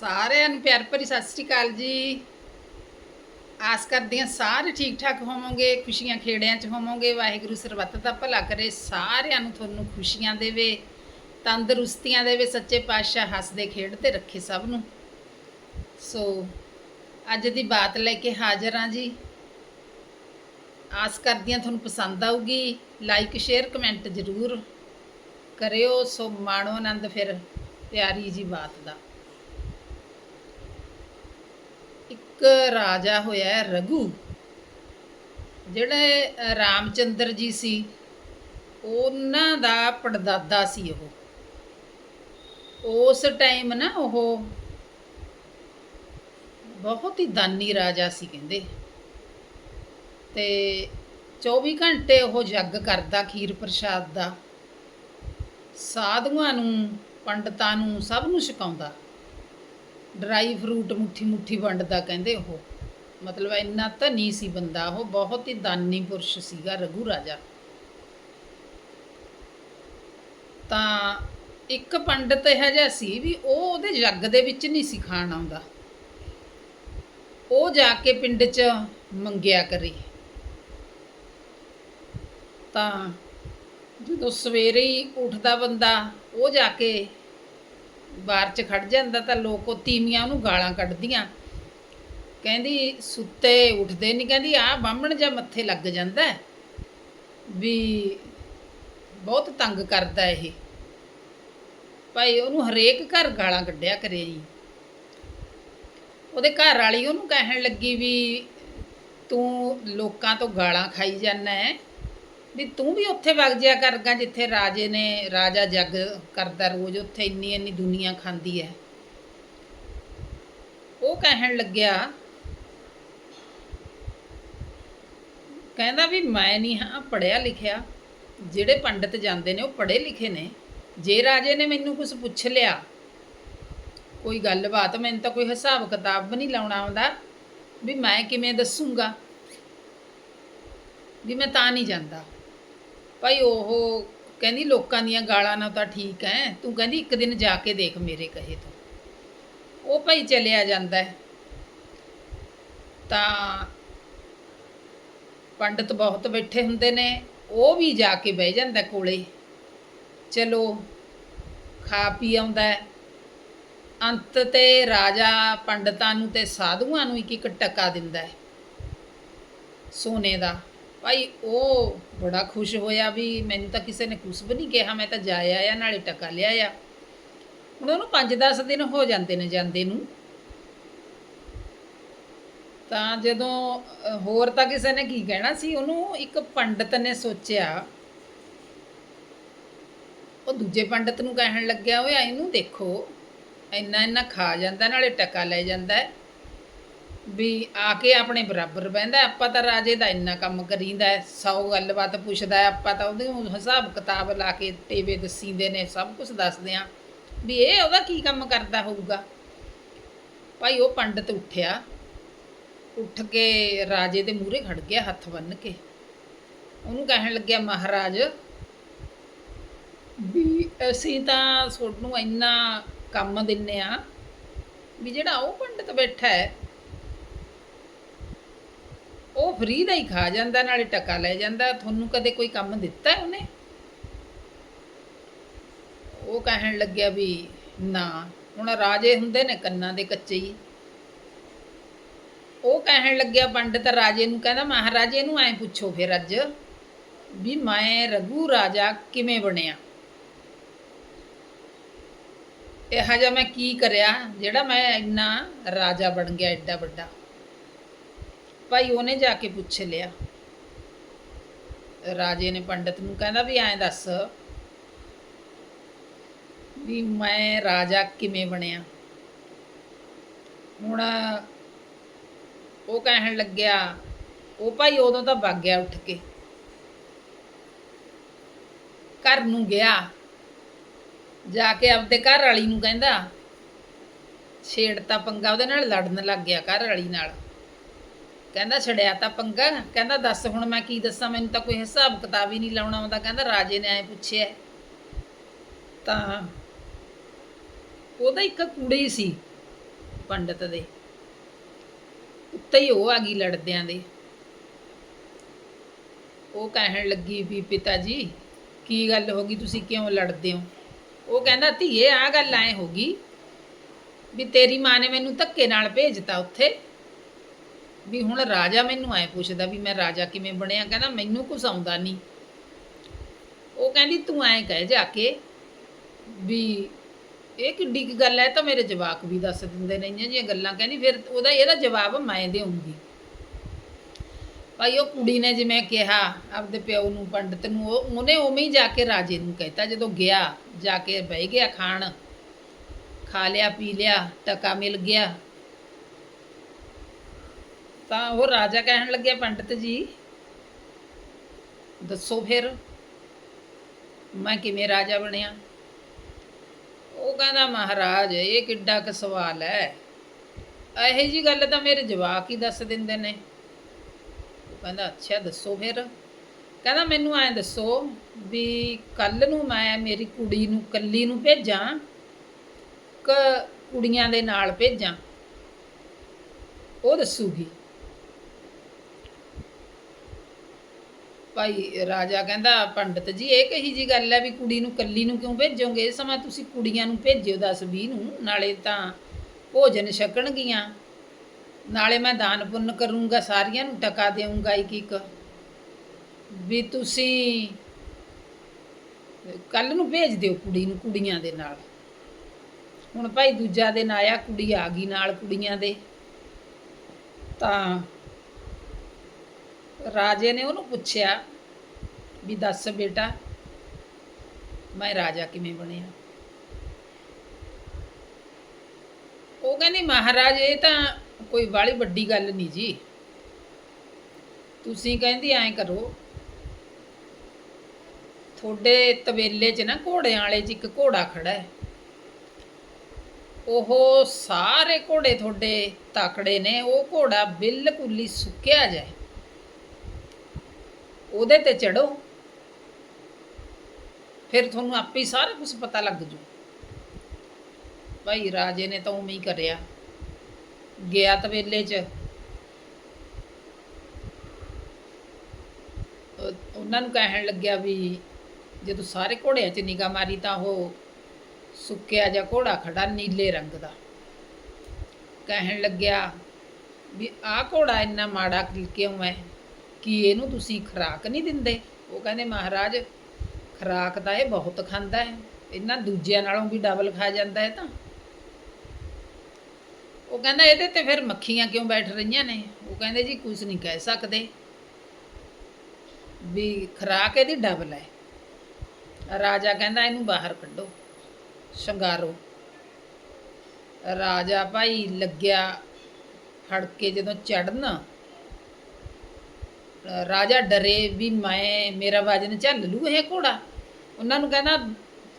ਸਾਰਿਆਂ ਨੂੰ ਪਿਆਰ ਭਰੀ ਸਤਿ ਸ੍ਰੀ ਅਕਾਲ ਜੀ। ਆਸ ਕਰਦੀ ਹਾਂ ਸਾਰੇ ਠੀਕ ਠਾਕ ਹੋਵੋਗੇ, ਖੁਸ਼ੀਆਂ ਖੇੜਿਆਂ 'ਚ ਹੋਵੋਗੇ। ਵਾਹਿਗੁਰੂ ਸਰਬੱਤ ਦਾ ਭਲਾ ਕਰੇ, ਸਾਰਿਆਂ ਨੂੰ ਤੁਹਾਨੂੰ ਖੁਸ਼ੀਆਂ ਦੇਵੇ, ਤੰਦਰੁਸਤੀਆਂ ਦੇਵੇ, ਸੱਚੇ ਪਾਤਸ਼ਾਹ ਹੱਸਦੇ ਖੇਡਦੇ ਰੱਖੇ ਸਭ ਨੂੰ। ਸੋ, ਅੱਜ ਦੀ ਬਾਤ ਲੈ ਕੇ ਹਾਜ਼ਰ ਹਾਂ ਜੀ। ਆਸ ਕਰਦੀ ਹਾਂ ਤੁਹਾਨੂੰ ਪਸੰਦ ਆਊਗੀ। ਲਾਈਕ, ਸ਼ੇਅਰ, ਕਮੈਂਟ ਜ਼ਰੂਰ ਕਰਿਓ। ਸੋ ਮਾਣੋ ਆਨੰਦ ਫਿਰ, ਪਿਆਰੀ ਜੀ ਬਾਤ ਦਾ। ਇੱਕ ਰਾਜਾ ਹੋਇਆ ਰਘੂ। ਜਿਹੜੇ ਅ, ਰਾਮਚੰਦਰ ਜੀ ਸੀ ਉਹਨਾਂ ਦਾ ਪੜਦਾਦਾ ਸੀ ਉਹ। ਉਸ ਟਾਈਮ ਨਾ ਉਹ ਬਹੁਤ ਹੀ ਦਾਨੀ ਰਾਜਾ ਸੀ ਕਹਿੰਦੇ। ਤੇ 24 ਘੰਟੇ ਉਹ ਜੱਗ ਕਰਦਾ ਖੀਰ ਪ੍ਰਸ਼ਾਦ ਦਾ। ਸਾਧੂਆਂ ਨੂੰ ਪੰਡਤਾਂ ਨੂੰ ਸਭ ਨੂੰ ਛਕਾਉਂਦਾ। ਡਰਾਈ ਫਰੂਟ ਮੁੱਠੀ ਮੁੱਠੀ ਵੰਡਦਾ ਕਹਿੰਦੇ ਉਹ। ਮਤਲਬ ਇੰਨਾ ਧਨੀ ਸੀ ਬੰਦਾ ਉਹ, ਬਹੁਤ ਹੀ ਦਾਨੀ ਪੁਰਸ਼ ਸੀਗਾ ਰਘੂ ਰਾਜਾ। ਤਾਂ ਇੱਕ ਪੰਡਤ ਇਹੋ ਜਿਹਾ ਸੀ ਵੀ ਉਹ ਉਹਦੇ ਜੱਗ ਦੇ ਵਿੱਚ ਨਹੀਂ ਸੀ ਖਾਣ ਆਉਂਦਾ। ਉਹ ਜਾ ਕੇ ਪਿੰਡ 'ਚ ਮੰਗਿਆ ਕਰੇ। ਤਾਂ ਜਦੋਂ ਸਵੇਰੇ ਹੀ ਉੱਠਦਾ ਬੰਦਾ, ਉਹ ਜਾ ਕੇ ਬਾਹਰ 'ਚ ਖੜ ਜਾਂਦਾ ਤਾਂ ਲੋਕ ਉਹ ਤੀਵੀਆਂ ਉਹਨੂੰ ਗਾਲਾਂ ਕੱਢਦੀਆਂ। ਕਹਿੰਦੀ, ਸੁੱਤੇ ਉੱਠਦੇ ਨਹੀਂ ਕਹਿੰਦੀ ਆ ਬਾਹਮਣ ਜਾਂ ਮੱਥੇ ਲੱਗ ਜਾਂਦਾ ਵੀ ਬਹੁਤ ਤੰਗ ਕਰਦਾ ਇਹ। ਭਾਈ, ਉਹਨੂੰ ਹਰੇਕ ਘਰ ਗਾਲਾਂ ਕੱਢਿਆ ਕਰੇ ਜੀ। ਉਹਦੇ ਘਰ ਵਾਲੀ ਉਹਨੂੰ ਕਹਿਣ ਲੱਗੀ ਵੀ, ਤੂੰ ਲੋਕਾਂ ਤੋਂ ਗਾਲਾਂ ਖਾਈ ਜਾਂਦਾ ਹੈ। ਵੀ ਤੂੰ ਵੀ ਉੱਥੇ ਵਗ ਜਿਆ ਕਰਗਾ ਜਿੱਥੇ ਰਾਜੇ ਨੇ, ਰਾਜਾ ਜੱਗ ਕਰਦਾ ਰੋਜ਼, ਉੱਥੇ ਇੰਨੀ ਇੰਨੀ ਦੁਨੀਆ ਖਾਂਦੀ ਹੈ ਉਹ ਕਹਿਣ ਲੱਗਿਆ, ਕਹਿੰਦਾ ਵੀ ਮੈਂ ਨਹੀਂ ਹਾਂ ਪੜਿਆ ਲਿਖਿਆ। ਜਿਹੜੇ ਪੰਡਤ ਜਾਂਦੇ ਨੇ, ਉਹ ਪੜ੍ਹੇ ਲਿਖੇ ਨੇ। ਜੇ ਰਾਜੇ ਨੇ ਮੈਨੂੰ ਕੁਝ ਪੁੱਛ ਲਿਆ, ਕੋਈ ਗੱਲਬਾਤ, ਮੈਨੂੰ ਤਾਂ ਕੋਈ ਹਿਸਾਬ ਕਿਤਾਬ ਵੀ ਨਹੀਂ ਲਾਉਣਾ ਆਉਂਦਾ ਵੀ ਮੈਂ ਕਿਵੇਂ ਦੱਸੂਗਾ। ਵੀ ਮੈਂ ਤਾਂ ਨਹੀਂ ਜਾਂਦਾ। ਭਾਈ ਉਹ ਕਹਿੰਦੀ, ਲੋਕਾਂ ਦੀਆਂ ਗਾਲਾਂ ਨਾਲ ਤਾਂ ਠੀਕ ਹੈ ਤੂੰ ਕਹਿੰਦੀ, ਇੱਕ ਦਿਨ ਜਾ ਕੇ ਦੇਖ ਮੇਰੇ ਕਹੇ ਤੋਂ। ਉਹ ਭਾਈ ਚਲਿਆ ਜਾਂਦਾ ਹੈ। ਤਾਂ ਪੰਡਤ ਬਹੁਤ ਬੈਠੇ ਹੁੰਦੇ ਨੇ। ਉਹ ਵੀ ਜਾ ਕੇ ਬਹਿ ਜਾਂਦਾ ਕੋਲੇ। ਚਲੋ, ਖਾ ਪੀ ਆਉਂਦਾ ਅੰਤ ਤੇ ਰਾਜਾ ਪੰਡਤਾਂ ਨੂੰ ਤੇ ਸਾਧੂਆਂ ਨੂੰ ਇੱਕ ਇੱਕ ਟਕਾ ਦਿੰਦਾ ਹੈ। ਸੋਨੇ ਦਾ। ਭਾਈ, ਉਹ ਬੜਾ ਖੁਸ਼ ਹੋਇਆ ਵੀ ਮੈਨੂੰ ਤਾਂ ਕਿਸੇ ਨੇ ਕੁਛ ਵੀ ਨਹੀਂ ਕਿਹਾ, ਮੈਂ ਤਾਂ ਜਾਇਆ ਆ, ਨਾਲੇ ਟਕਾ ਲਿਆ ਆ। ਹੁਣ ਉਹਨੂੰ 5-10 ਦਿਨ ਹੋ ਜਾਂਦੇ ਨੇ ਜਾਂਦੇ ਨੂੰ। ਤਾਂ ਜਦੋਂ ਹੋਰ ਤਾਂ ਕਿਸੇ ਨੇ ਕੀ ਕਹਿਣਾ ਸੀ, ਉਹਨੂੰ ਇੱਕ ਪੰਡਤ ਨੇ ਸੋਚਿਆ। ਉਹ ਦੂਜੇ ਪੰਡਤ ਨੂੰ ਕਹਿਣ ਲੱਗਿਆ, ਓਏ ਇਹਨੂੰ ਦੇਖੋ ਇੰਨਾ ਇੰਨਾ ਖਾ ਜਾਂਦਾ, ਨਾਲੇ ਟਕਾ ਲੈ ਜਾਂਦਾ। ਵੀ ਆ ਕੇ ਆਪਣੇ ਬਰਾਬਰ ਬਹਿੰਦਾ ਆਪਾਂ ਤਾਂ ਰਾਜੇ ਦਾ ਇੰਨਾ ਕੰਮ ਕਰੀਦਾ ਹੈ, ਸੌ ਗੱਲਬਾਤ ਪੁੱਛਦਾ ਆਪਾਂ ਤਾਂ ਉਹਦੇ ਹਿਸਾਬ ਕਿਤਾਬ ਲਾ ਕੇ ਟੇਵੇ ਦਸੀਂਦੇ ਨੇ ਸਭ ਕੁਝ ਦੱਸਦੇ ਆ ਵੀ ਇਹ ਉਹਦਾ ਕੀ ਕੰਮ ਕਰਦਾ ਹੋਊਗਾ? ਭਾਈ ਉਹ ਪੰਡਤ ਉੱਠਿਆ ਉੱਠ ਕੇ ਰਾਜੇ ਦੇ ਮੂਹਰੇ ਖੜ ਗਿਆ ਹੱਥ ਬੰਨ੍ਹ ਕੇ। ਉਹਨੂੰ ਕਹਿਣ ਲੱਗਿਆ ਮਹਾਰਾਜ ਵੀ ਅਸੀਂ ਤਾਂ ਤੁਹਾਨੂੰ ਇੰਨਾ ਕੰਮ ਦਿੰਨੇ ਆ ਵੀ ਜਿਹੜਾ ਉਹ ਪੰਡਤ ਬੈਠਾ ਹੈ ਉਹ ਫਰੀ ਦਾ ਹੀ ਖਾ ਜਾਂਦਾ, ਨਾਲੇ ਟਕਾ ਲੈ ਜਾਂਦਾ, ਤੁਹਾਨੂੰ ਕਦੇ ਕੋਈ ਕੰਮ ਦਿੱਤਾ ਹੈ ਉਹਨੇ? ਉਹ ਕਹਿਣ ਲੱਗਿਆ ਵੀ ਨਾ, ਹੁਣ ਰਾਜੇ ਹੁੰਦੇ ਨੇ ਕੰਨਾਂ ਦੇ ਕੱਚੇ ਹੀ। ਉਹ ਕਹਿਣ ਲੱਗਿਆ ਪੰਡਤ ਰਾਜੇ ਨੂੰ, ਕਹਿੰਦਾ ਮਹਾਰਾਜੇ ਨੂੰ ਐਂ ਪੁੱਛੋ ਫਿਰ ਅੱਜ ਵੀ ਮੈਂ ਰਘੂ ਰਾਜਾ ਕਿਵੇਂ ਬਣਿਆ? ਇਹੋ ਜਿਹਾ ਮੈਂ ਕੀ ਕਰਿਆ ਜਿਹੜਾ ਮੈਂ ਇੰਨਾ ਰਾਜਾ ਬਣ ਗਿਆ ਐਡਾ ਵੱਡਾ। ਭਾਈ ਉਹਨੇ ਜਾ ਕੇ ਪੁੱਛ ਲਿਆ। ਰਾਜੇ ਨੇ ਪੰਡਤ ਨੂੰ ਕਹਿੰਦਾ ਵੀ ਐਂ ਦੱਸ ਵੀ ਮੈਂ ਰਾਜਾ ਕਿਵੇਂ ਬਣਿਆ? ਹੁਣ ਉਹ ਕਹਿਣ ਲੱਗਿਆ, ਉਹ ਭਾਈ ਉਦੋਂ ਤਾਂ ਵਗ ਗਿਆ ਉੱਠ ਕੇ। ਘਰ ਨੂੰ ਗਿਆ। ਜਾ ਕੇ ਆਪਦੇ ਘਰ ਵਾਲੀ ਨੂੰ ਕਹਿੰਦਾ ਛੇੜਤਾ ਪੰਗਾ ਉਹਦੇ ਨਾਲ ਲੜਨ ਲੱਗ ਗਿਆ ਘਰ ਵਾਲੀ ਨਾਲ। ਕਹਿੰਦਾ ਛੜਿਆ ਤਾਂ ਪੰਗਾ, ਕਹਿੰਦਾ ਦੱਸ ਹੁਣ ਮੈਂ ਕੀ ਦੱਸਾਂ, ਮੈਨੂੰ ਤਾਂ ਕੋਈ ਹਿਸਾਬ ਕਿਤਾਬ ਹੀ ਨਹੀਂ ਲਾਉਣਾ ਆਉਂਦਾ, ਕਹਿੰਦਾ ਰਾਜੇ ਨੇ ਐ ਪੁੱਛਿਆ। ਤਾਂ ਉਹਦਾ ਇੱਕ ਕੁੜੀ ਸੀ ਪੰਡਤ ਦੇ। ਉੱਤੇ ਹੀ ਉਹ ਆ ਗਈ ਲੜਦਿਆਂ ਦੇ। ਉਹ ਕਹਿਣ ਲੱਗੀ ਵੀ ਪਿਤਾ ਜੀ ਕੀ ਗੱਲ ਹੋ ਗਈ, ਤੁਸੀਂ ਕਿਉਂ ਲੜਦੇ ਹੋ? ਉਹ ਕਹਿੰਦਾ, ਧੀਏ ਆ ਗੱਲ ਐ ਹੋ ਗਈ ਵੀ ਤੇਰੀ ਮਾਂ ਨੇ ਮੈਨੂੰ ਧੱਕੇ ਨਾਲ ਭੇਜਤਾ ਉੱਥੇ। ਵੀ ਹੁਣ ਰਾਜਾ ਮੈਨੂੰ ਐ ਪੁੱਛਦਾ ਵੀ ਮੈਂ ਰਾਜਾ ਕਿਵੇਂ ਬਣਿਆ, ਕਹਿੰਦਾ ਮੈਨੂੰ ਕੁਛ ਆਉਂਦਾ ਨਹੀਂ ਉਹ ਕਹਿੰਦੀ ਤੂੰ ਐ ਕਹਿ ਜਾ ਕੇ ਵੀ ਇਹ ਕਿੱਡੀ ਕੁ ਗੱਲ ਹੈ ਤਾਂ ਮੇਰੇ ਜਵਾਕ ਵੀ ਦੱਸ ਦਿੰਦੇ ਨੇ, ਇੰਨੀਆਂ ਜਿਹੀਆਂ ਗੱਲਾਂ। ਕਹਿੰਦੀ ਫਿਰ ਉਹਦਾ, ਇਹਦਾ ਜਵਾਬ ਮੈਂ ਦੇਵਾਂਗੀ ਭਾਈ ਉਹ ਕੁੜੀ ਨੇ ਜਿਵੇਂ ਕਿਹਾ ਆਪਦੇ ਪਿਓ ਨੂੰ, ਪੰਡਤ ਨੂੰ, ਉਹ ਉਹਨੇ ਉਵੇਂ ਹੀ ਜਾ ਕੇ ਰਾਜੇ ਨੂੰ ਕਹਿਤਾ, ਜਦੋਂ ਗਿਆ, ਜਾ ਕੇ ਬਹਿ ਗਿਆ ਖਾਣ, ਖਾ ਲਿਆ, ਪੀ ਲਿਆ, ਟਕਾ ਮਿਲ ਗਿਆ। ਤਾਂ ਉਹ ਰਾਜਾ ਕਹਿਣ ਲੱਗਿਆ, ਪੰਡਤ ਜੀ, ਦੱਸੋ ਫਿਰ, ਮੈਂ ਕਿਵੇਂ ਰਾਜਾ ਬਣਿਆ? ਉਹ ਕਹਿੰਦਾ, ਮਹਾਰਾਜ, ਇਹ ਕਿੱਡਾ ਕੁ ਸਵਾਲ ਹੈ। ਇਹੋ ਜੀ ਗੱਲ ਤਾਂ ਮੇਰੇ ਜਵਾਕ ਹੀ ਦੱਸ ਦਿੰਦੇ ਨੇ। ਉਹ ਕਹਿੰਦਾ, ਅੱਛਾ, ਦੱਸੋ ਫਿਰ। ਕਹਿੰਦਾ, ਮੈਨੂੰ ਐਂ ਦੱਸੋ ਵੀ ਕੱਲ ਨੂੰ ਮੈਂ ਮੇਰੀ ਕੁੜੀ ਨੂੰ, ਕੱਲੀ ਨੂੰ ਭੇਜਾਂ ਕ ਕੁੜੀਆਂ ਦੇ ਨਾਲ ਭੇਜਾਂ? ਉਹ ਦੱਸੂਗੀ। ਭਾਈ ਰਾਜਾ ਕਹਿੰਦਾ, ਪੰਡਤ ਜੀ, ਇਹ ਕਹੀ ਜੀ ਗੱਲ ਹੈ ਵੀ ਕੁੜੀ ਨੂੰ ਕੱਲੀ ਨੂੰ ਕਿਉਂ ਭੇਜੋਗੇ? ਇਸ ਸਮਾਂ ਤੁਸੀਂ ਕੁੜੀਆਂ ਨੂੰ ਭੇਜਿਓ 10 20 ਨੂੰ, ਨਾਲੇ ਤਾਂ ਭੋਜਨ ਛਕਣਗੀਆਂ। ਨਾਲੇ ਮੈਂ ਦਾਨ ਪੁੰਨ ਕਰੂੰਗਾ, ਸਾਰੀਆਂ ਨੂੰ ਟਕਾ ਦੇਵਾਂਗਾ ਇੱਕ ਇੱਕ। ਵੀ ਤੁਸੀਂ ਕੱਲ ਨੂੰ ਭੇਜ ਦਿਓ ਕੁੜੀ ਨੂੰ ਕੁੜੀਆਂ ਦੇ ਨਾਲ। ਹੁਣ ਭਾਈ ਦੂਜਾ ਦਿਨ ਆਇਆ, ਕੁੜੀ ਆ ਗਈ ਨਾਲ ਕੁੜੀਆਂ ਦੇ। ਤਾਂ ਰਾਜੇ ਨੇ ਉਹਨੂੰ ਪੁੱਛਿਆ ਵੀ ਦੱਸ ਬੇਟਾ, ਮੈਂ ਰਾਜਾ ਕਿਵੇਂ ਬਣਿਆ? ਉਹ ਕਹਿੰਦੀ, ਮਹਾਰਾਜ, ਇਹ ਤਾਂ ਕੋਈ ਵਾਲੀ ਵੱਡੀ ਗੱਲ ਨਹੀਂ ਜੀ। ਤੁਸੀਂ ਕਹਿੰਦੀ, ਐਂ ਕਰੋ। ਤੁਹਾਡੇ ਤਵੇਲੇ 'ਚ ਨਾ ਘੋੜਿਆਂ ਵਾਲੇ 'ਚ ਇੱਕ ਘੋੜਾ ਖੜਾ ਹੈ। ਉਹ ਸਾਰੇ ਘੋੜੇ ਤੁਹਾਡੇ ਤਾਕੜੇ ਨੇ, ਉਹ ਘੋੜਾ ਬਿਲਕੁਲ ਹੀ ਸੁੱਕਿਆ ਜਾਏ। ਉਹਦੇ ਤੇ ਚੜੋ। ਫਿਰ ਤੁਹਾਨੂੰ ਆਪੇ ਸਾਰਾ ਕੁਝ ਪਤਾ ਲੱਗ ਜੂ। ਭਾਈ ਰਾਜੇ ਨੇ ਤਾਂ ਉਵੇਂ ਹੀ ਕਰਿਆ। ਗਿਆ ਤਵੇਲੇ 'ਚ। ਉਹਨਾਂ ਨੂੰ ਕਹਿਣ ਲੱਗਿਆ ਵੀ ਜਦੋਂ ਸਾਰੇ ਘੋੜਿਆਂ 'ਚ ਨਿਗਾਹ ਮਾਰੀ ਤਾਂ ਉਹ ਸੁੱਕਿਆ ਜਿਹਾ ਘੋੜਾ ਖੜਾ ਨੀਲੇ ਰੰਗ ਦਾ। ਕਹਿਣ ਲੱਗਿਆ ਵੀ ਆਹ ਘੋੜਾ ਇੰਨਾ ਮਾੜਾ ਕਿਉਂ ਹੈ? ਕੀ ਇਹਨੂੰ ਤੁਸੀਂ ਖੁਰਾਕ ਨਹੀਂ ਦਿੰਦੇ। ਉਹ ਕਹਿੰਦੇ, ਮਹਾਰਾਜ, ਖੁਰਾਕ ਤਾਂ ਇਹ ਬਹੁਤ ਖਾਂਦਾ ਹੈ। ਇਹਨਾਂ ਦੂਜਿਆਂ ਨਾਲੋਂ ਵੀ ਡਬਲ ਖਾ ਜਾਂਦਾ ਹੈ ਤਾਂ। ਉਹ ਕਹਿੰਦਾ, ਇਹਦੇ ਤੇ ਫਿਰ ਮੱਖੀਆਂ ਕਿਉਂ ਬੈਠ ਰਹੀਆਂ ਨੇ? ਉਹ ਕਹਿੰਦੇ, ਜੀ ਕੁਝ ਨਹੀਂ ਕਹਿ ਸਕਦੇ ਵੀ ਖੁਰਾਕ ਇਹਦੀ ਡਬਲ ਹੈ। ਰਾਜਾ ਕਹਿੰਦਾ, ਇਹਨੂੰ ਬਾਹਰ ਕੱਢੋ, ਸ਼ਿੰਗਾਰੋ। ਰਾਜਾ ਭਾਈ ਲੱਗਿਆ ਫੜ ਕੇ ਜਦੋਂ ਚੜਨਾ ਰਾਜਾ ਡਰੇ ਵੀ ਮੈਂ, ਮੇਰਾ ਵਜਨ ਝੱਲ ਲੂ ਇਹ ਘੋੜਾ। ਉਹਨਾਂ ਨੂੰ ਕਹਿੰਦਾ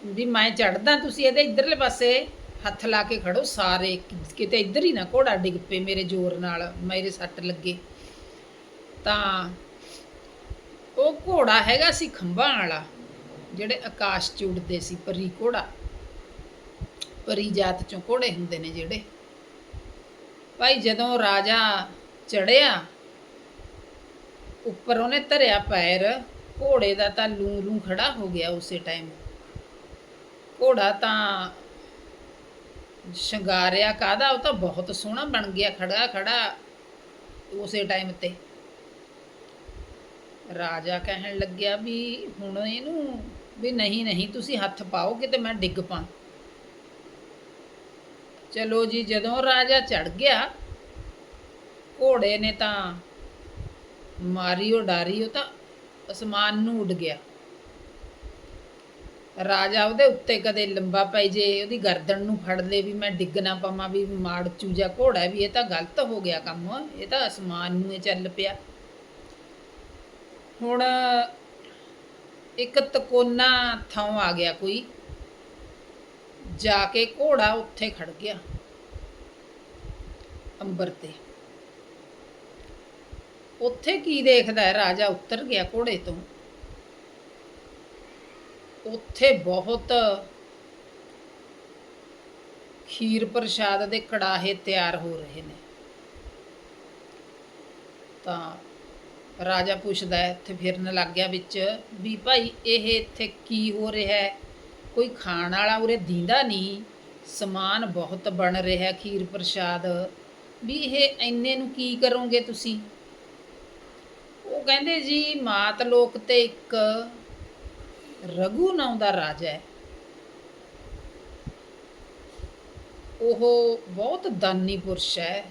ਵੀ ਮੈਂ ਚੜਦਾ ਤੁਸੀਂ ਇਹਦੇ ਇਧਰਲੇ ਪਾਸੇ ਹੱਥ ਲਾ ਕੇ ਖੜੋ ਸਾਰੇ, ਕਿਤੇ ਇੱਧਰ ਹੀ ਨਾ ਘੋੜਾ ਡਿੱਗ ਪਏ ਮੇਰੇ ਜ਼ੋਰ ਨਾਲ, ਮੇਰੇ ਸੱਟ ਲੱਗੇ। ਤਾਂ ਉਹ ਘੋੜਾ ਹੈਗਾ ਸੀ ਖੰਭਾਂ ਵਾਲਾ, ਜਿਹੜੇ ਆਕਾਸ਼ 'ਚ ਉੱਡਦੇ ਸੀ, ਪਰੀ ਘੋੜਾ। ਪਰੀ ਜਾਤ ਚੋਂ ਘੋੜੇ ਹੁੰਦੇ ਨੇ ਜਿਹੜੇ। ਭਾਈ ਜਦੋਂ ਰਾਜਾ ਚੜਿਆ ਉੱਪਰ ਉਹਨੇ ਧਰਿਆ ਪੈਰ, ਘੋੜੇ ਦਾ ਤਾਂ ਲੂੰ ਲੂੰ ਖੜਾ ਹੋ ਗਿਆ ਉਸੇ ਟਾਈਮ ਘੋੜਾ ਤਾਂ ਸ਼ਿੰਗਾਰਿਆ ਕਾਦਾ ਉਹ ਤਾਂ ਬਹੁਤ ਸੋਹਣਾ ਬਣ ਗਿਆ, ਖੜਾ ਖੜਾ ਉਸੇ ਟਾਈਮ ਤੇ। ਰਾਜਾ ਕਹਿਣ ਲੱਗਿਆ ਵੀ ਹੁਣ ਇਹਨੂੰ ਵੀ ਨਹੀਂ ਨਹੀਂ ਤੁਸੀਂ ਹੱਥ ਪਾਓ, ਕਿਤੇ ਮੈਂ ਡਿੱਗ ਪਾਂ। ਚਲੋ ਜੀ, ਜਦੋਂ ਰਾਜਾ ਚੜ ਗਿਆ, ਘੋੜੇ ਨੇ ਤਾਂ ਮਾਰੀ ਉਹ ਡਾਰੀ, ਉਹ ਤਾਂ ਅਸਮਾਨ ਨੂੰ ਉੱਡ ਗਿਆ। ਰਾਜਾ ਉਹਦੇ ਉੱਤੇ ਕਦੇ ਲੰਬਾ ਪੈ ਜੇ, ਉਹਦੀ ਗਰਦਨ ਨੂੰ ਫੜ ਲੇ ਵੀ ਮੈਂ ਡਿੱਗ ਨਾ ਪਵਾਂ, ਵੀ ਮਾੜ ਚੂਜਾ ਘੋੜਾ ਵੀ, ਇਹ ਤਾਂ ਗਲਤ ਹੋ ਗਿਆ ਕੰਮ, ਇਹ ਤਾਂ ਅਸਮਾਨ ਨੂੰ ਇਹ ਚੱਲ ਪਿਆ। ਹੁਣ ਇੱਕ ਤਕੋਨਾ ਥਾਂ ਆ ਗਿਆ ਕੋਈ, ਜਾ ਕੇ ਘੋੜਾ ਉੱਥੇ ਖੜ ਗਿਆ, ਅੰਬਰ ਤੇ। ਉੱਥੇ ਕੀ ਦੇਖਦਾ ਹੈ? ਰਾਜਾ ਉੱਤਰ ਗਿਆ ਘੋੜੇ ਤੋਂ। ਉੱਥੇ ਬਹੁਤ ਖੀਰ ਪ੍ਰਸ਼ਾਦ ਦੇ ਕੜਾਹੇ ਤਿਆਰ ਹੋ ਰਹੇ ਨੇ। ਤਾਂ ਰਾਜਾ ਪੁੱਛਦਾ ਹੈ, ਇੱਥੇ ਫਿਰਨ ਲੱਗ ਗਿਆ ਵਿੱਚ ਵੀ ਭਾਈ ਇਹ ਇੱਥੇ ਕੀ ਹੋ ਰਿਹਾ ਹੈ? ਕੋਈ ਖਾਣ ਵਾਲਾ ਉਰੇ ਦੀਂਦਾ ਨਹੀਂ। ਸਮਾਨ ਬਹੁਤ ਬਣ ਰਿਹਾ ਖੀਰ ਪ੍ਰਸ਼ਾਦ। ਵੀ ਇਹ ਇੰਨੇ ਨੂੰ ਕੀ ਕਰੋਗੇ ਤੁਸੀਂ? ਉਹ ਕਹਿੰਦੇ ਜੀ, ਮਾਤ ਲੋਕ ਤੇ ਇੱਕ ਰਘੂ ਨਾਂ ਦਾ ਰਾਜਾ ਹੈ। ਉਹ ਬਹੁਤ ਦਾਨੀ ਪੁਰਸ਼ ਹੈ।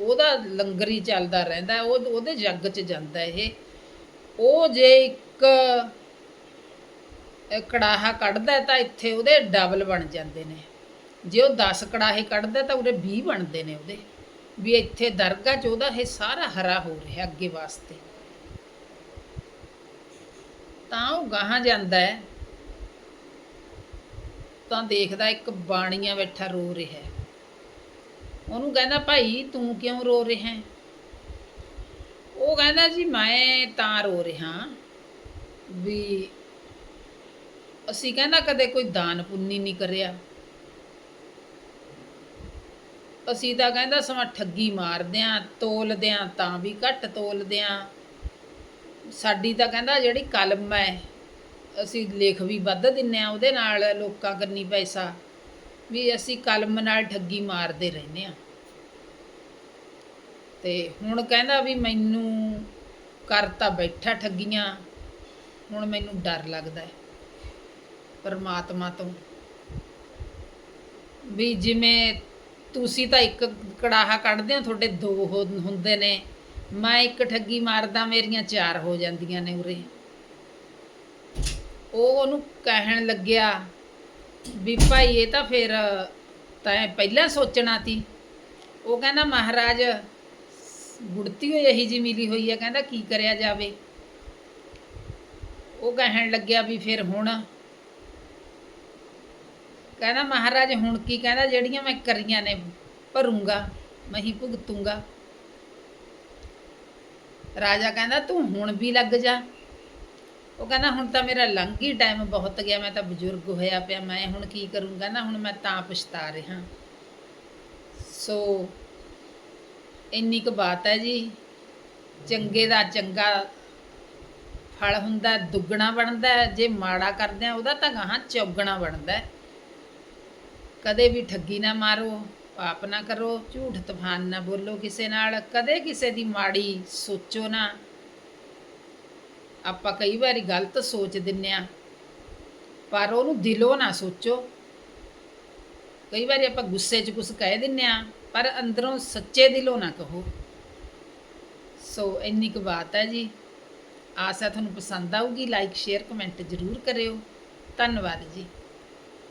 ਉਹਦਾ ਲੰਗਰ ਹੀ ਚੱਲਦਾ ਰਹਿੰਦਾ ਉਹ ਉਹਦੇ ਜੱਗ 'ਚ ਜਾਂਦਾ ਇਹ। ਉਹ ਜੇ ਇੱਕ ਇਹ ਕੜਾਹਾ ਕੱਢਦਾ ਤਾਂ ਇੱਥੇ ਉਹਦੇ ਡਬਲ ਬਣ ਜਾਂਦੇ ਨੇ। ਜੇ ਉਹ 10 ਕੜਾਹੇ ਕੱਢਦਾ ਤਾਂ ਉਹਦੇ 20 ਬਣਦੇ ਨੇ ਉਹਦੇ। ਵੀ ਇੱਥੇ ਦਰਗਾਹ 'ਚ ਉਹਦਾ ਇਹ ਸਾਰਾ ਹਰਾ ਹੋ ਰਿਹਾ ਅੱਗੇ ਵਾਸਤੇ। ਤਾਂ ਉਹ ਗਾਹਾਂ ਜਾਂਦਾ ਹੈ, ਤਾਂ ਦੇਖਦਾ ਇੱਕ ਬਾਣੀਆ ਬੈਠਾ ਰੋ ਰਿਹਾ ਹੈ। ਉਹਨੂੰ ਕਹਿੰਦਾ, ਭਾਈ, ਤੂੰ ਕਿਉਂ ਰੋ ਰਿਹਾ ਹੈ? ਉਹ ਕਹਿੰਦਾ, ਜੀ, ਮੈਂ ਤਾਂ ਰੋ ਰਿਹਾ ਵੀ ਅਸੀਂ ਕਹਿੰਦਾ ਕਦੇ ਕੋਈ ਦਾਨ ਪੁੰਨੀ ਨਹੀਂ ਕਰਿਆ। ਅਸੀਂ ਤਾਂ ਕਹਿੰਦਾ ਸਮਾਂ ਠੱਗੀ ਮਾਰਦੇ ਆਂ ਤੋਲਦੇ ਆਂ ਤਾਂ ਵੀ ਘੱਟ ਤੋਲਦੇ ਆਂ ਸਾਡੀ ਤਾਂ ਕਹਿੰਦਾ ਜਿਹੜੀ ਕਲਮ ਹੈ, ਅਸੀਂ ਲੇਖ ਵੀ ਵੱਧ ਦਿੰਨੇ ਆ ਉਹਦੇ ਨਾਲ, ਲੋਕਾਂ ਕਰਨੀ ਪੈਸਾ, ਵੀ ਅਸੀਂ ਕਲਮ ਨਾਲ ਠੱਗੀ ਮਾਰਦੇ ਰਹਿੰਦੇ ਆ। ਤੇ ਹੁਣ ਕਹਿੰਦਾ ਵੀ ਮੈਨੂੰ ਕਰ ਤਾਂ ਬੈਠਾ ਠੱਗੀਆਂ, ਹੁਣ ਮੈਨੂੰ ਡਰ ਲੱਗਦਾ ਹੈ, ਪਰਮਾਤਮਾ ਤੋਂ। ਵੀ ਜਿਵੇਂ ਤੁਸੀਂ ਤਾਂ ਇੱਕ ਕੜਾਹਾ ਕੱਢਦੇ ਹੋ, ਤੁਹਾਡੇ ਦੋ ਹੋ- ਹੁੰਦੇ ਨੇ ਮੈਂ ਇੱਕ ਠੱਗੀ ਮਾਰਦਾ, ਮੇਰੀਆਂ ਚਾਰ ਹੋ ਜਾਂਦੀਆਂ ਨੇ ਉਰੇ। ਉਹ ਉਹਨੂੰ ਕਹਿਣ ਲੱਗਿਆ ਵੀ ਭਾਈ ਇਹ ਤਾਂ ਫਿਰ ਤੈਂ ਪਹਿਲਾਂ ਸੋਚਣਾ ਸੀ ਉਹ ਕਹਿੰਦਾ, ਮਹਾਰਾਜ ਗੁੜਤੀ ਹੋਈ ਇਹੀ ਜੀ ਮਿਲੀ ਹੋਈ ਹੈ, ਕਹਿੰਦਾ ਕੀ ਕਰਿਆ ਜਾਵੇ? ਉਹ ਕਹਿਣ ਲੱਗਿਆ ਵੀ ਫਿਰ ਹੁਣ ਕਹਿੰਦਾ, ਮਹਾਰਾਜ, ਹੁਣ ਕੀ? ਕਹਿੰਦਾ, ਜਿਹੜੀਆਂ ਮੈਂ ਕਰੀਆਂ ਨੇ, ਭਰੂੰਗਾ ਮੈਂ ਹੀ ਭੁਗਤੂੰਗਾ। ਰਾਜਾ ਕਹਿੰਦਾ, ਤੂੰ ਹੁਣ ਵੀ ਲੱਗ ਜਾ। ਉਹ ਕਹਿੰਦਾ, ਹੁਣ ਤਾਂ ਮੇਰਾ ਲੰਘ ਹੀ ਟਾਈਮ ਬਹੁਤ ਗਿਆ, ਮੈਂ ਤਾਂ ਬਜ਼ੁਰਗ ਹੋਇਆ ਪਿਆ, ਮੈਂ ਹੁਣ ਕੀ ਕਰੂੰਗਾ ਨਾ ਹੁਣ ਮੈਂ ਤਾਂ ਪਛਤਾ ਰਿਹਾ। ਸੋ ਇੰਨੀ ਕੁ ਬਾਤ ਹੈ ਜੀ। ਚੰਗੇ ਦਾ ਚੰਗਾ ਫਲ ਹੁੰਦਾ, ਦੁੱਗਣਾ ਬਣਦਾ ਜੇ ਮਾੜਾ ਕਰਦੇ ਆ ਉਹਦਾ ਤਾਂ ਗਾਹਾਂ ਚੌਗਣਾ ਬਣਦਾ ਕਦੇ ਵੀ ਠੱਗੀ ਨਾ ਮਾਰੋ। ਪਾਪ ਨਾ ਕਰੋ, ਝੂਠ ਤੂਫਾਨ ਨਾ ਬੋਲੋ ਕਿਸੇ ਨਾਲ, ਕਦੇ ਕਿਸੇ ਦੀ ਮਾੜੀ ਸੋਚੋ ਨਾ। ਆਪਾਂ ਕਈ ਵਾਰੀ ਗਲਤ ਸੋਚ ਦਿੰਨੇ ਆ, ਪਰ ਉਹਨੂੰ ਦਿਲੋਂ ਨਾ ਸੋਚੋ। ਕਈ ਵਾਰੀ ਆਪਾਂ ਗੁੱਸੇ 'ਚ ਕੁਝ ਕਹਿ ਦਿੰਨੇ ਆ, ਪਰ ਅੰਦਰੋਂ ਸੱਚੇ ਦਿਲੋਂ ਨਾ ਕਹੋ। ਸੋ ਇੰਨੀ ਕੁ ਬਾਤ ਹੈ ਜੀ। ਆਸ ਹੈ ਤੁਹਾਨੂੰ ਪਸੰਦ ਆਊਗੀ ਲਾਈਕ ਸ਼ੇਅਰ ਕਮੈਂਟ ਜ਼ਰੂਰ ਕਰਿਓ। ਧੰਨਵਾਦ ਜੀ।